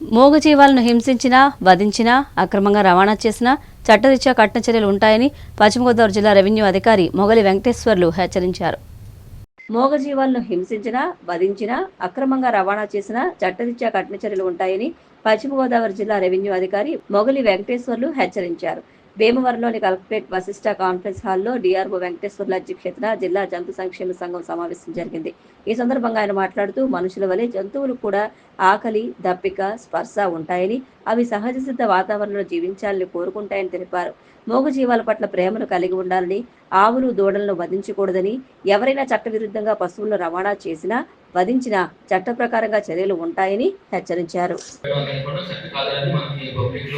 మూగజీవాలను హింసించినా వధించినా అక్రమంగా రవాణా చేసినా చట్టరీత్యా కఠిన చర్యలు ఉంటాయని పశ్చిమ గోదావరి జిల్లా రెవెన్యూ అధికారి మొగలి వెంకటేశ్వర్లు హెచ్చరించారు. మూగజీవాలను హింసించినా వధించినా అక్రమంగా రవాణా చేసినా చట్టరీత్యా కఠిన చర్యలు ఉంటాయని పశ్చిమ గోదావరి జిల్లా రెవెన్యూ అధికారి మొగలి వెంకటేశ్వర్లు హెచ్చరించారు. భీమవరంలోని కలెక్టరేట్ వశిష్ట కాన్ఫరెన్స్ హాల్లో డిఆర్ఓ వెంకటేశ్వర్ల అధ్యక్షతన జిల్లా జంతు సంక్షేమ సంఘం సమావేశం జరిగింది. ఈ సందర్భంగా ఆయన మాట్లాడుతూ మనుషుల వలె జంతువులు కూడా ఆకలి దప్పిక స్పర్శ ఉంటాయని అవి సహజ సిద్ధ వాతావరణంలో జీవించాలని కోరుకుంటాయని తెలిపారు. మూగజీవాల పట్ల ప్రేమను కలిగి ఉండాలని ఆవులు దూడలను వధించకూడదని ఎవరైనా చట్టవిరుద్ధంగా పశువులను రవాణా చేసినా వధించిన చట్ట ప్రకారంగా చర్యలు ఉంటాయని హెచ్చరించారు. కూడా పబ్లిక్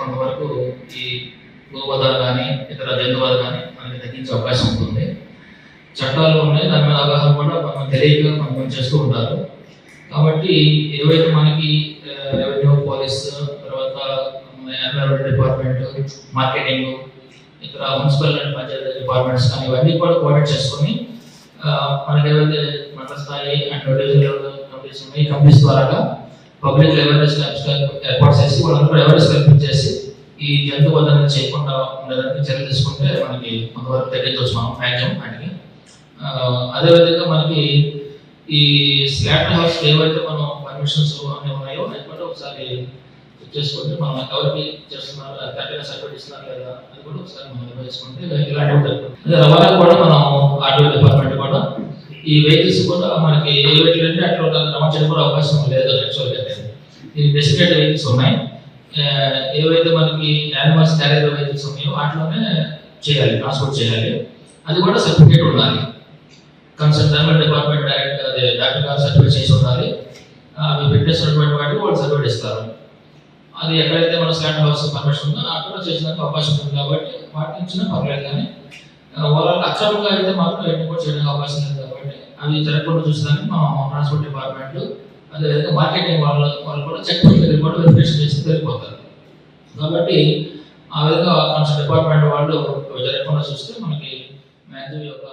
కొంతవరకు ఈ కానీ ఇతర కానీ తగ్గించే అవకాశం ఉంటుంది. చట్టాలు ఉన్నాయి దాని మీద అవగాహన కూడా మనం తెలియక మనం పనిచేస్తూ ఉంటారు. కాబట్టి ఏవైతే మనకి రెవెన్యూ పోలీస్ తర్వాత ఎన్విరాన్మెంట్ డిపార్ట్మెంట్ మార్కెటింగ్ ఇతర మున్సిపల్ అండ్ పంచాయతీ డిపార్ట్మెంట్స్ కానీ ఇవన్నీ కూడా కోఆర్డినేట్ చేసుకొని మనకేవైతే మండల స్థాయి అండ్ డివిజనల్ కంపెనీస్ ఉన్నాయి కమిటీస్ ద్వారా పబ్లిక్ అవేర్నెస్ క్యాంప్స్ ఏర్పాటు చేసి వాళ్ళందరూ అవేర్నెస్ కల్పించేసి ఈ జంతు వద్దన చేయకుండా ఉండడానికి చర్య తీసుకుంటే మనకి కొంతవరకు తగ్గించవచ్చు మనం మ్యాక్సిమం వాటికి. అదేవిధంగా మనకి ఈ స్లాట్ హౌస్ ఏవైతే మనం పర్మిషన్స్ అన్నీ ఉన్నాయో అది కూడా ఒకసారి చెక్ చేసుకుంటే మనం ఎవరికి చేస్తున్నారు కరెక్ట్గా సర్టిఫికేట్ ఇస్తున్నారు లేదా అది కూడా ఒకసారి మనం నిర్వహించుకుంటే ఇలాంటివి అదే రవాణా కూడా మనం ఆర్టీఓ డిపార్ట్మెంట్ ఈ వెహికల్స్ కూడా మనకి ఏ వెహికల్ అంటే అట్లా రవాణా చేయడం కూడా అవకాశం లేదు యాక్చువల్గా ఇది డెసిగ్నేటెడ్ వెహికల్స్ ఉన్నాయి. ఏవైతే మనకి యానిమల్స్ క్యారియర్ వెహికల్స్ ఉన్నాయో వాటిలోనే చేయాలి ట్రాన్స్పోర్ట్ చేయాలి. అది కూడా సర్టిఫికేట్ ఉండాలి. కన్సర్న్ రెవెన్యూ డిపార్ట్మెంట్ డైరెక్ట్ అదే డాక్టర్ గారు సర్టిఫికేట్ చేసి ఉండాలి. ఆ, అవి పెట్టేసినటువంటి వాటికి వాళ్ళు సర్టిఫికేట్ ఇస్తారు. అది ఎక్కడైతే మన స్లాండ్ హౌస్ పర్మిషన్ ఉందో అక్కడ చేసినందుకు అవకాశం ఉంది కాబట్టి వాటి ఇచ్చినా పర్లేదు కానీ వాళ్ళ అక్షరంగా అయితే మాత్రం ఎన్ని కూడా చేయడానికి అవకాశం లేదు కాబట్టి అవి జరగకుండా చూసడానికి మా ట్రాన్స్పోర్ట్ డిపార్ట్మెంట్ అదేవిధంగా మార్కెటింగ్ వాళ్ళ వాళ్ళు కూడా చెక్ పోస్ట్ వెరిఫికేషన్ చేసి తెలిపోతారు కాబట్టి ఆ విధంగా కొంచెం డిపార్ట్మెంట్ వాళ్ళు జరగకుండా చూస్తే మనకి మ్యాక్సిమం యొక్క